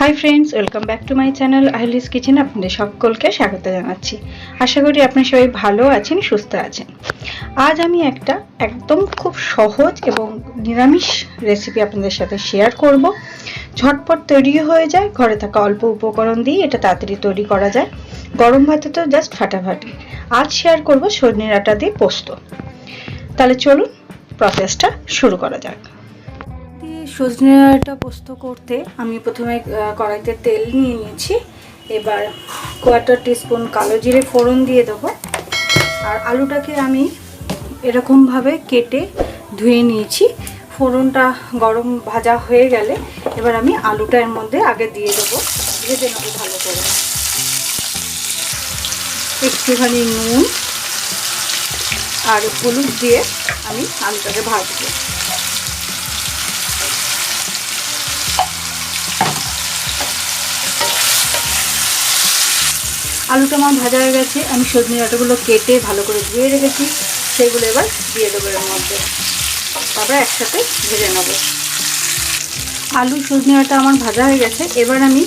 Hi friends welcome back to my channel Ahlis kitchen আপনাদের সকলকে স্বাগত জানাচ্ছি। আশা করি আপনার সবাই ভালো আছেন, সুস্থ আছেন। আজ আমি একটা একদম খুব সহজ এবং নিরামিষ রেসিপি আপনাদের সাথে শেয়ার করব। ঝটপট তৈরি হয়ে যায়, ঘরে থাকা অল্প উপকরণ দিয়ে এটা তাড়াতাড়ি তৈরি করা যায়। গরম ভাতে তো জাস্ট ফাটাফাটি। আজ শেয়ার করব সজনে ডাঁটা দিয়ে পোস্ত। তাহলে চলুন প্রসেসটা শুরু করা যাক। দিয়ে সজনেটা পোস্ত করতে আমি প্রথমে কড়াইতে তেল নিয়ে নিয়েছি। এবার কোয়ার্টার টিস্পুন কালো জিরে ফোড়ন দিয়ে দেবো। আর আলুটাকে আমি এরকমভাবে কেটে ধুয়ে নিয়েছি। ফোড়নটা গরম ভাজা হয়ে গেলে এবার আমি আলুটা এর মধ্যে আগে দিয়ে দেবো। ভেজে নেব ভালো করে। একটুখানি নুন আর হলুদ দিয়ে আমি আলুটাকে ভাজবো। আলুটা আমার ভাজা হয়ে গেছে, আমি সজনে ডাঁটাগুলো কেটে ভালো করে ধুয়ে রেখেছি সেগুলো এবার দিয়ে দেবো এর মধ্যে। তারপরে একসাথে ভেজে নেব। আলু সজনে ডাঁটা আমার ভাজা হয়ে গেছে, এবার আমি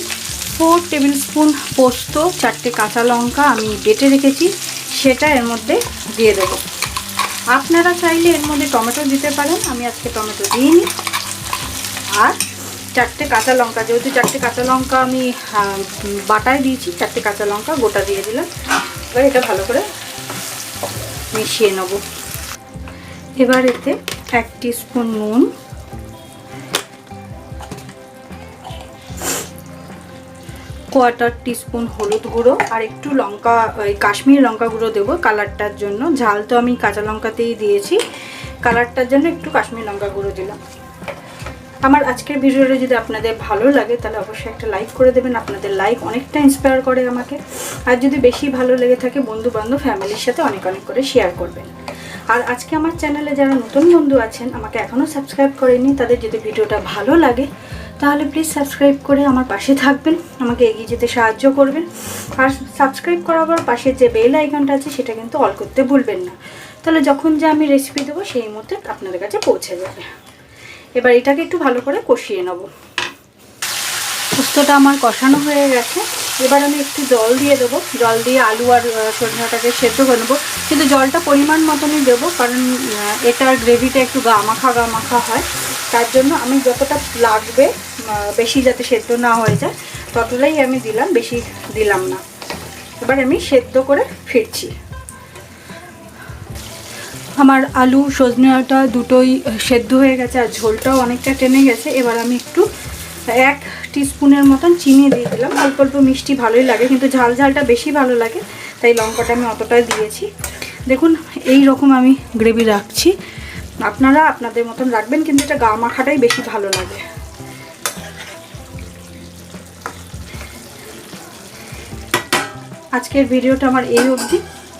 ফোর টেবিল স্পুন পোস্ত, চারটে কাঁচা লঙ্কা আমি বেটে রেখেছি, সেটা এর মধ্যে দিয়ে দেবো। আপনারা চাইলে এর মধ্যে টমেটো দিতে পারেন, আমি আজকে টমেটো দিইনি। আর চারটে কাঁচা লঙ্কা, যেহেতু চারটে কাঁচা লঙ্কা আমি বাটায় দিয়েছি, চারটে কাঁচা লঙ্কা গোটা দিয়ে দিলাম। এবার এটা ভালো করে মিশিয়ে নেব। এবার এতে এক স্পুন নুন, কোয়ার্টার টিস্পুন হলুদ গুঁড়ো, আর একটু লঙ্কা, ওই কাশ্মীরি লঙ্কা গুঁড়ো দেবো কালারটার জন্য। ঝাল তো আমি কাঁচা লঙ্কাতেই দিয়েছি, কালারটার জন্য একটু কাশ্মীরি লঙ্কা গুঁড়ো দিলাম। আমার আজকের ভিডিওটা যদি আপনাদের ভালো লাগে, তাহলে অবশ্যই একটা লাইক করে দেবেন। আপনাদের লাইক অনেকটা ইন্সপায়ার করে আমাকে। আর যদি বেশি ভালো লেগে থাকে বন্ধু বান্ধব ফ্যামিলির সাথে অনেক অনেক করে শেয়ার করবেন। আর আজকে আমার চ্যানেলে যারা নতুন বন্ধু আছেন, আমাকে এখনও সাবস্ক্রাইব করেনি তাদের যদি ভিডিওটা ভালো লাগে, তাহলে প্লিজ সাবস্ক্রাইব করে আমার পাশে থাকবেন, আমাকে এগিয়ে যেতে সাহায্য করবেন। আর সাবস্ক্রাইব করার পাশে যে বেল আইকনটা আছে, সেটা কিন্তু অল করতে ভুলবেন না। তাহলে যখন যে আমি রেসিপি দেবো, সেই মুহূর্তে আপনাদের কাছে পৌঁছে যাবে। এবার এটাকে একটু ভালো করে কষিয়ে নেব। পোস্তটা আমার কষানো হয়ে গেছে। এবার আমি একটু জল দিয়ে দেবো। জল দিয়ে আলু আর সজনাটাকে সেদ্ধ করে নেব। কিন্তু জলটা পরিমাণ মতনই দেবো, কারণ এটার গ্রেভিটা একটু গা মাখা গা মাখা হয়। তার জন্য আমি যতটা লাগবে বেশি যাতে সেদ্ধ না হয়ে যায়, ততটাই আমি দিলাম, বেশি দিলাম না। এবার আমি সেদ্ধ করে ফিরছি। আমার আলু সজনেটা দুটোই সেদ্ধ হয়ে গেছে আর ঝোলটাও অনেকটা টেনে গেছে। এবার আমি একটু এক টিস্পুনের মতন চিনি দিয়ে দিলাম। অল্প অল্প মিষ্টি ভালোই লাগে, কিন্তু ঝাল ঝালটা বেশি ভালো লাগে, তাই লঙ্কাটা আমি অতটাই দিয়েছি। দেখুন এই রকম আমি গ্রেভি রাখছি। আপনারা আপনাদের মতন রাখবেন, কিন্তু এটা গা মাখাটাই বেশি ভালো লাগে। আজকের ভিডিওটা আমার এই অবধি।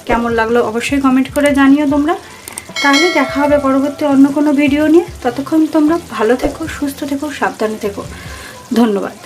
কেমন লাগল অবশ্যই কমেন্ট করে জানিও তোমরা। তাহলে দেখা হবে পরবর্তী অন্য কোনো ভিডিও নিয়ে। ততক্ষণ তোমরা ভালো থেকো, সুস্থ থেকো, সাবধানে থেকো। ধন্যবাদ।